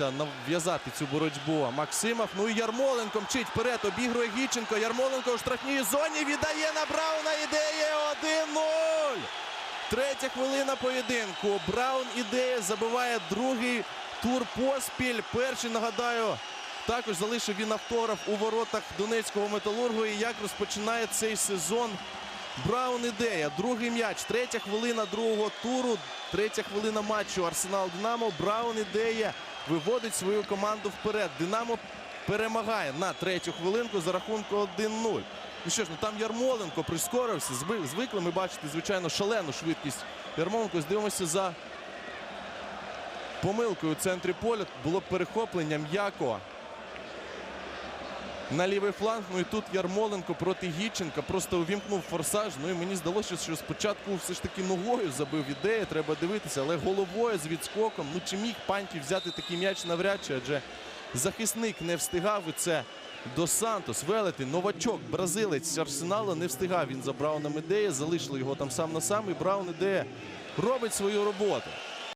нав'язати цю боротьбу. Максимов. Ну і Ярмоленко мчить вперед. Обігрує Гіченко. Ярмоленко у штрафній зоні віддає на Брауна. Ідея 1-0. Третя хвилина поєдинку. Браун ідея забиває другий тур поспіль. Перший нагадаю. Також залишив він автограф у воротах Донецького металургу. І як розпочинає цей сезон Браун ідея. Другий м'яч. Третя хвилина другого туру. Третя хвилина матчу. Арсенал Динамо. Браун ідея виводить свою команду вперед. Динамо перемагає на третю хвилинку за рахунку 1-0. Ну що ж, ну там Ярмоленко прискорився. Зви- Звикли ми бачити, звичайно, шалену швидкість Ярмоленко. Здивимося за помилкою у центрі поля. Було перехоплення м'яко на лівий фланг. Ну і тут Ярмоленко проти Гіченка просто увімкнув форсаж. Ну і мені здалося, що спочатку все ж таки ногою забив ідею. Треба дивитися, але головою з відскоком. Ну чи міг Паньків взяти такий м'яч навряд чи, адже захисник не встигав. І це до Сантос, Велетин, новачок, бразилець з Арсеналу не встигав. Він за Брауном ідея, залишили його там сам на сам. І Браун ідея робить свою роботу.